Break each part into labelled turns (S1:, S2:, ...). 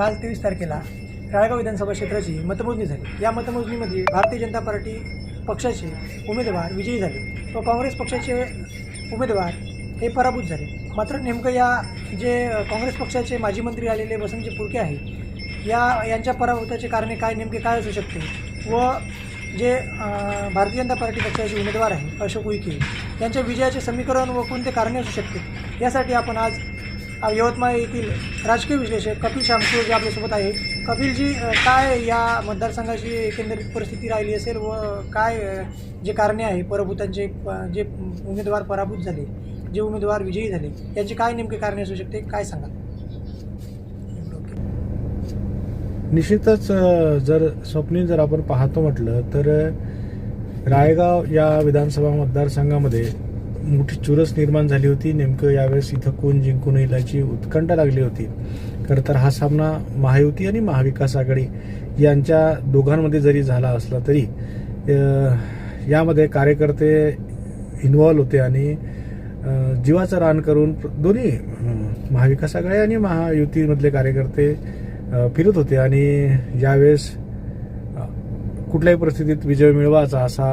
S1: काल तेवीस तारखेला राळगाव विधानसभा क्षेत्राची मतमोजणी झाली. या मतमोजणीमध्ये भारतीय जनता पार्टी पक्षाचे उमेदवार विजयी झाले व काँग्रेस पक्षाचे उमेदवार हे पराभूत झाले. मात्र नेमकं या जे काँग्रेस पक्षाचे माजी मंत्री आलेले वसंतजी पुरके आहे या यांच्या पराभूताचे कारणे काय नेमके काय असू शकते? व जे भारतीय जनता पार्टी पक्षाचे उमेदवार आहे अशोक उईके यांच्या विजयाचे समीकरण व कोणते कारणे असू शकते? यासाठी आपण आज यवतमाळ येथील राजकीय विश्लेषक कपिल शामसूर जे आपल्यासोबत आहे कपिलजी काय या मतदारसंघाची एकंदरीत परिस्थिती राहिली असेल व काय जे कारणे आहे पराभूतांचे प- जे उमेदवार पराभूत झाले जे उमेदवार विजयी झाले याची काय नेमके कारणे असू शकते काय सांगाल?
S2: निश्चितच जर स्वप्नील जर आपण पाहतो म्हटलं तर रायगाव या विधानसभा मतदारसंघामध्ये मोठी चुरस निर्माण झाली होती. नेमकं यावेळेस इथं कोण जिंकून येईल याची उत्कंठा लागली होती. खरं तर हा सामना महायुती आणि महाविकास आघाडी यांच्या दोघांमध्ये जरी झाला असला तरी यामध्ये कार्यकर्ते इन्व्हॉल्व होते आणि जीवाचं रान करून दोन्ही महाविकास आघाडी आणि महायुतीमधले कार्यकर्ते फिरत होते. आणि यावेळेस कुठल्याही परिस्थितीत विजय मिळवायचा असा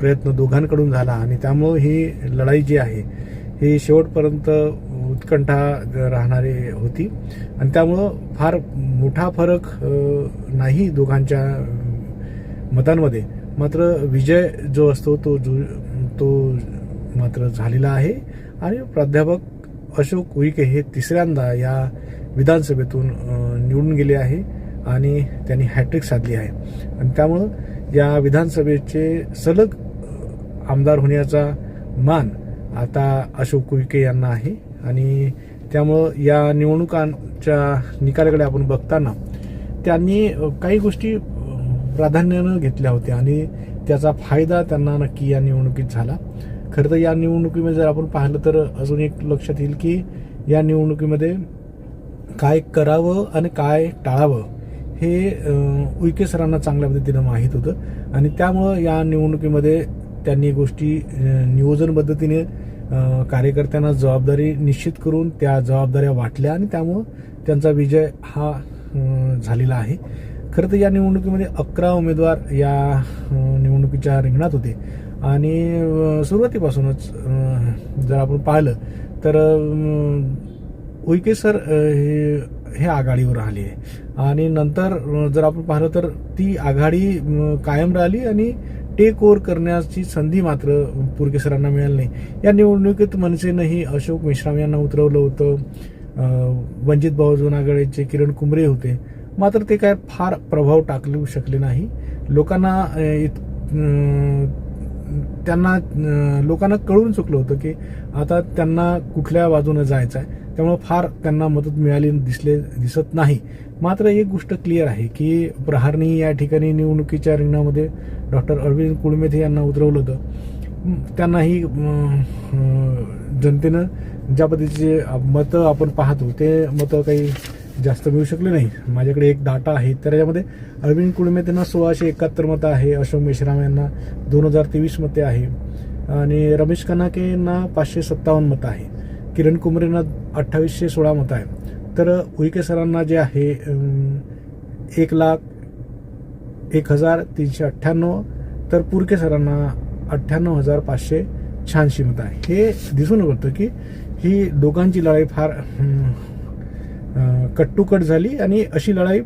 S2: प्रयत्न दोघांकडून झाला आणि त्यामुळं ही लढाई जी आहे ही शेवटपर्यंत उत्कंठा राहणारी होती. आणि त्यामुळं फार मोठा फरक नाही दोघांच्या मतांमध्ये. मात्र विजय जो असतो तो जो तो मात्र झालेला आहे. आणि प्राध्यापक अशोक उईके हे तिसऱ्यांदा या विधानसभेतून निवडून गेले आहे आणि त्यांनी हॅट्रिक साधली आहे. आणि त्यामुळं या विधानसभेचे सलग आमदार होण्याचा मान आता अशोक कुईके यांना आहे. आणि त्यामुळं या निवडणुकांच्या निकालाकडे आपण बघताना त्यांनी काही गोष्टी प्राधान्यानं घेतल्या होत्या आणि त्याचा फायदा त्यांना नक्की या निवडणुकीत झाला. खरं तर या निवडणुकीमध्ये जर आपण पाहिलं तर अजून एक लक्षात येईल की या निवडणुकीमध्ये काय करावं आणि काय टाळावं हे उईके सरांना चांगल्या पद्धतीनं माहीत होतं. आणि त्यामुळं या निवडणुकीमध्ये त्यांनी गोष्टी नियोजन पद्धतीने कार्यकर्त्यांना जबाबदारी निश्चित करून त्या जबाबदाऱ्या वाटल्या आणि त्यामुळं त्यांचा विजय हा झालेला आहे. खरं तर या निवडणुकीमध्ये अकरा उमेदवार या निवडणुकीच्या रिंगणात होते. आणि सुरुवातीपासूनच जर आपण पाहिलं तर उईके सर हे हे आघाडीवर आले आणि नंतर जर आपण पाहिलं तर ती आघाडी कायम राहिली आणि टेक ओव्हर करण्याची संधी मात्र पुरके सरांना मिळाली नाही. या निवडणुकीत मनसेनंही अशोक मेश्राम यांना उतरवलं होतं. अ, वंचित बहुजन आघाडीचे किरण कुंबरे होते. मात्र ते काय फार प्रभाव टाकू शकले नाही. लोकांना इत त्यांना लोकांना कळून चुकलं होतं की आता त्यांना कुठल्या बाजूनं जायचं आहे त्यामुळे फार त्यांना मदत मिळाली दिसले दिसत नाही. मात्र एक गोष्ट क्लिअर आहे की प्रहारनी या ठिकाणी निवडणुकीच्या रिंगणामध्ये डॉक्टर अरविंद कुळमेथे यांना उतरवलं होतं. त्यांनाही जनतेनं ज्या पद्धतीचे मतं आपण पाहतो ते मतं काही जास्त मिळू शकले नाही. माझ्याकडे एक डाटा आहे. तर याच्यामध्ये अरविंद कुळमेतेंना सोळाशे एकाहत्तर मतं आहे. अशोक मेश्राम यांना दोन हजार तेवीस मते आहे. आणि रमेश कनाके यांना पाचशे सत्तावन्न मतं आहे. किरण कुमरेंना अठ्ठावीसशे सोळा मतं आहे. तर उईके सरांना जे आहे एक लाख एक हजार तीनशे अठ्ठ्याण्णव तर पुरके सरांना अठ्ठ्याण्णव हजार पाचशे शहाऐंशी मतं आहे. हे दिसून येतं की ही दोघांची लढाई फार अं, कट्टुकट झाली आणि अशी लढाई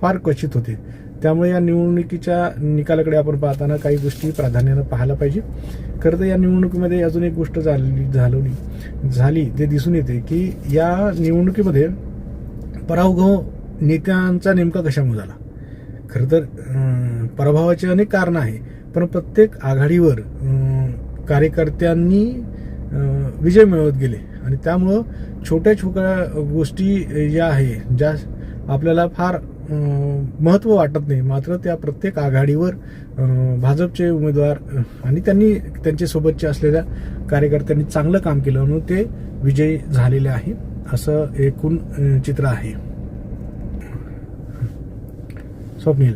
S2: फार क्वचित होते. त्यामुळे या निवडणुकीच्या निकालाकडे आपण पाहताना काही गोष्टी प्राधान्यानं पाहायला पाहिजे. खरं तर या निवडणुकीमध्ये अजून एक गोष्ट झाली झालवली झाली ते दिसून येते की या निवडणुकीमध्ये पराभव नेत्यांचा नेमका कशामुळे झाला? खरं तर पराभवाचे अनेक कारणं आहे पण प्रत्येक आघाडीवर कार्यकर्त्यांनी विजय मिळवत गेले. आणि त्यामुळं छोट्या छोट्या गोष्टी ज्या आहे ज्या आपल्याला फार महत्त्व वाटत नाही. मात्र त्या प्रत्येक आघाडीवर भाजपचे उमेदवार आणि त्यांनी त्यांच्यासोबतचे असलेल्या कार्यकर्त्यांनी चांगलं काम केलं म्हणून ते विजयी झालेले आहे असं एकूण चित्र आहे. स्वप्नील.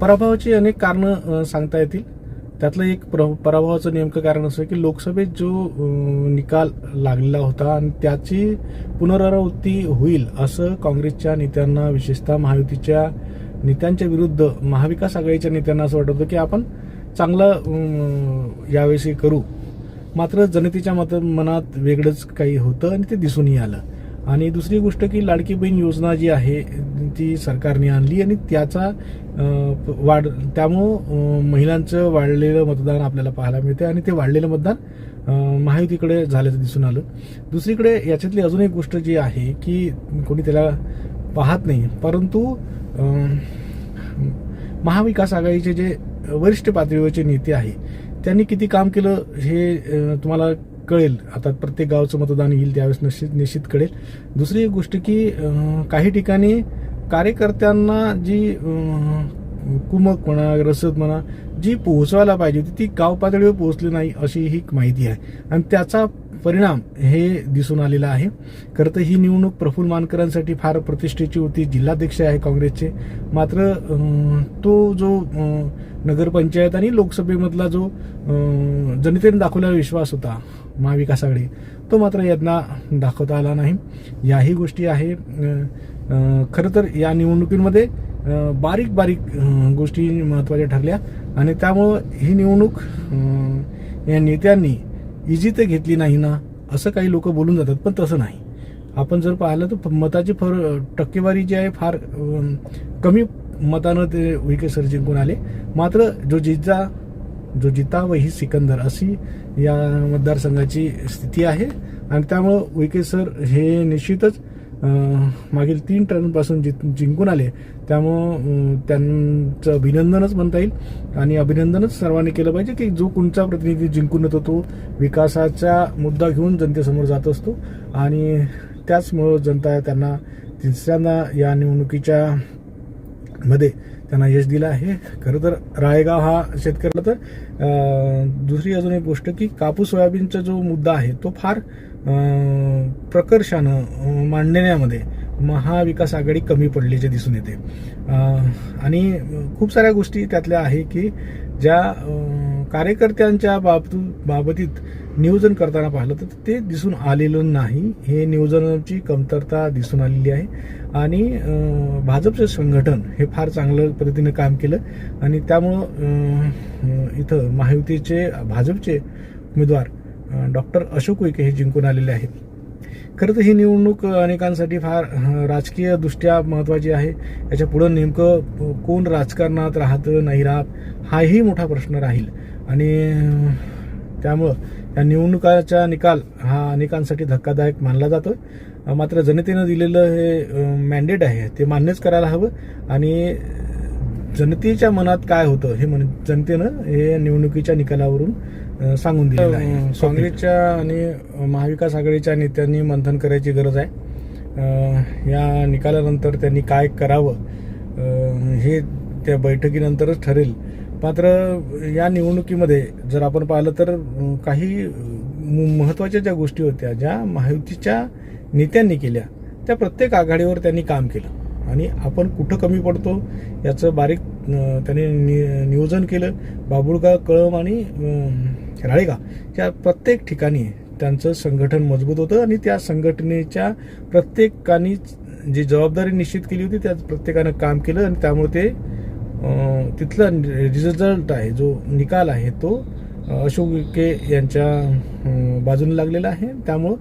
S2: पराभवाची अनेक कारणं सांगता येतील. त्यातलं एक प्र पराभवाचं नेमकं कारण असं की लोकसभेत जो निकाल लागलेला होता आणि त्याची पुनरावृत्ती होईल असं काँग्रेसच्या नेत्यांना विशेषतः महायुतीच्या नेत्यांच्या विरुद्ध महाविकास आघाडीच्या नेत्यांना असं वाटत होतं की आपण चांगलं यावेळेस करू. मात्र जनतेच्या मत मनात वेगळंच काही होतं आणि ते दिसूनही आलं. आणि दुसरी गोष्ट की लाडकी बहीण योजना जी आहे ती सरकारने आणली आणि त्याचा वाढ त्यामुळं महिलांचं वाढलेलं मतदान आपल्याला पाहायला मिळते आणि ते वाढलेलं मतदान महायुतीकडे झाल्याचं दिसून आलं. दुसरीकडे याच्यातली अजून एक गोष्ट जी आहे की कोणी त्याला पाहत नाही परंतु महाविकास आघाडीचे जे वरिष्ठ पातळीवरचे नेते आहे त्यांनी किती काम केलं हे तुम्हाला कळेल. आता प्रत्येक गावचं मतदान येईल त्यावेळेस निश्चित निश्चित कळेल. दुसरी एक गोष्ट की काही ठिकाणी कार्यकर्त्यांना जी कुमक म्हणा रसद म्हणा जी पोहोचवायला पाहिजे होती ती गाव पातळीवर पोहोचली नाही अशी ही माहिती आहे. आणि त्याचा परिणाम हे दिसून आलेला आहे. खरं तर ही निवडणूक प्रफुल्ल मानकरांसाठी फार प्रतिष्ठेची होती जिल्हाध्यक्ष आहे काँग्रेसचे. मात्र तो जो नगरपंचायत आणि लोकसभेमधला जो जनतेने दाखवलेला विश्वास होता महाविकास आघाडी तो मात्र यांना दाखवता आला नाही. याही गोष्टी आहे खरं तर या निवडणुकीमध्ये बारीक बारीक गोष्टी महत्त्वाच्या ठरल्या आणि त्यामुळं ही निवडणूक या नेत्यांनी इजी तर घेतली नाही ना असं काही लोक बोलून जातात पण तसं नाही. आपण जर पाहिलं तर मताची फर टक्केवारी जी आहे फार कमी मतानं ते विके सर जिंकून आले. मात्र जो जिजा जो जिता ही सिकंदर अशी या मतदारसंघाची स्थिती आहे. आणि त्यामुळं विके सर हे निश्चितच मागील तीन टर्नपासून जित जिंकून आले. त्यामुळं त्यांचं अभिनंदनच म्हणता येईल. आणि अभिनंदनच सर्वांनी केलं पाहिजे की जो कोणचा प्रतिनिधी जिंकून येतो तो विकासाचा मुद्दा घेऊन जनतेसमोर जात असतो. आणि त्याचमुळं जनता त्यांना तिसऱ्यांदा या निवडणुकीच्या मध्ये त्यांना यश दिलं आहे. खरं तर राळेगाव हा शेतकऱ्याला तर दुसरी अजून एक गोष्ट की कापूस सोयाबीनचा जो मुद्दा आहे तो फार प्रकर्षानं मांडण्यामध्ये महाविकास आघाडी कमी पडल्याचे दिसून येते. आणि खूप साऱ्या गोष्टी त्यातल्या आहे की ज्या कार्यकर्त्यांच्या बाबत बाबतीत नियोजन करताना पाहिलं तर ते दिसून आलेलं नाही. हे नियोजनाची कमतरता दिसून आलेली आहे. आणि भाजपचं संघटन हे फार चांगलं पद्धतीने काम केलं. आणि त्यामुळं इथं महायुतीचे भाजपचे उमेदवार डॉक्टर अशोक उईके हे जिंकून आलेले आहेत. खरं तर ही निवडणूक अनेकांसाठी फार राजकीयदृष्ट्या राजकीय दृष्ट्या महत्त्वाची आहे. याच्या पुढं नेमकं कोण राजकारणात राहतं नाही राहत हाही मोठा प्रश्न राहील. आणि त्यामुळं या निवडणुकाचा निकाल हा अनेकांसाठी धक्कादायक मानला जातो मात्र जनतेनं दिलेलं हे मॅन्डेट आहे ते मान्यच करायला हवं. आणि जनतेच्या मनात काय होतं हे म्हण जनतेनं हे निवडणुकीच्या निकालावरून सांगून दिलेलं आहे. काँग्रेसच्या आणि महाविकास आघाडीच्या नेत्यांनी मंथन करायची गरज आहे. या निकालानंतर त्यांनी काय करावं हे त्या बैठकीनंतरच ठरेल. मात्र या निवडणुकीमध्ये जर आपण पाहिलं तर काही महत्त्वाच्या ज्या गोष्टी होत्या ज्या महायुतीच्या नेत्यांनी केल्या त्या प्रत्येक आघाडीवर त्यांनी काम केलं. आणि आपण कुठं कमी पडतो याचं बारीक त्याने नि- नियोजन केलं. बाबुळगाव कळम आणि राळेगाव या प्रत्येक ठिकाणी त्यांचं संघटन मजबूत होतं आणि त्या संघटनेच्या प्रत्येकाने जी जबाबदारी निश्चित केली होती त्या प्रत्येकानं काम केलं आणि त्यामुळे ते तिथला रिझल्ट आहे जो निकाल आहे तो अशोक के यांच्या बाजूने लागलेला आहे. त्यामुळं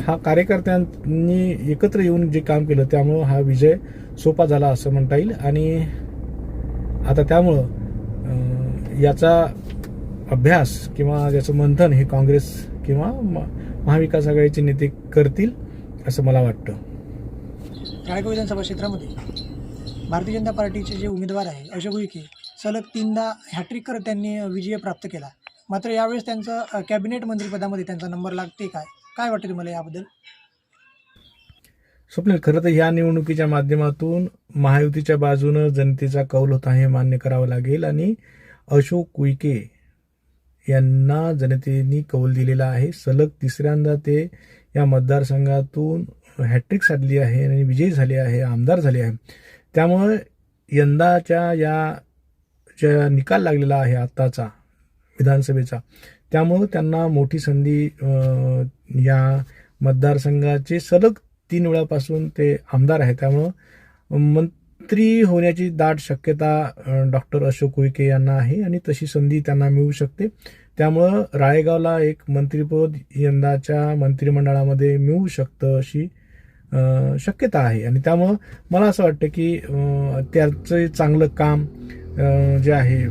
S2: हा कार्यकर्त्यांनी एकत्र येऊन जे काम केलं त्यामुळं हा विजय सोपा झाला असं म्हणता येईल. आणि आता त्यामुळं याचा अभ्यास किंवा याचं मंथन हे काँग्रेस किंवा म- महाविकास आघाडीचे नेते करतील असं मला वाटतं.
S1: रायगाव विधानसभा क्षेत्रामध्ये भारतीय जनता पार्टीचे जे उमेदवार आहे अशोक उईके सलग तीनदा हॅट्रिक करत त्यांनी विजय प्राप्त केला. मात्र यावेळेस त्यांचं कॅबिनेट मंत्रिपदामध्ये त्यांचा नंबर लागते काय? काय वाटतं तुम्हाला याबद्दल?
S2: स्वप्नील खरं तर या निवडणुकीच्या माध्यमातून महायुतीच्या बाजूनं जनतेचा कौल होता हे मान्य करावं लागेल आणि अशोक उईके यांना जनतेने कौल दिलेला आहे. सलग तिसऱ्यांदा ते या मतदारसंघातून हॅट्रिक साधली आहे आणि विजयी झाले आहे आमदार झाले आहे. त्यामुळे यंदाच्या या ज्या निकाल लागलेला आहे आत्ताचा विधानसभेचा त्यामुळं त्यांना मोठी संधी या मतदारसंघाचे सलग तीन वेळापासून ते आमदार आहे त्यामुळं मंत्री होण्याची दाट शक्यता डॉक्टर अशोक उईके यांना आहे आणि तशी संधी त्यांना मिळू शकते. त्यामुळं राळेगावला एक मंत्रिपद यंदाच्या मंत्रिमंडळामध्ये मिळू शकतं अशी शक्यता आहे. आणि त्यामुळं मला असं वाटतं की त्याचं चांगलं काम जे आहे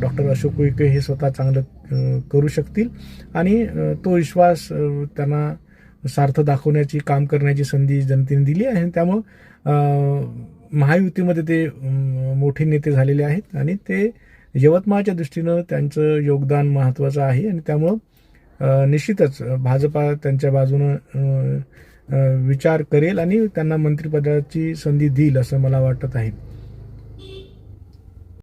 S2: डॉक्टर अशोक उईके हे स्वतः चांगलं करू शकतील. आणि तो विश्वास त्यांना सार्थ दाखवण्याची काम करण्याची संधी जनतेने दिली आहे. आणि त्यामुळं महायुतीमध्ये ते मोठे नेते झालेले आहेत. आणि ते यवतमाळच्या दृष्टीनं त्यांचं योगदान महत्त्वाचं आहे. आणि त्यामुळं निश्चितच भाजपा त्यांच्या बाजूनं विचार करेल आणि त्यांना मंत्रिपदाची संधी देईल असं मला वाटत आहे.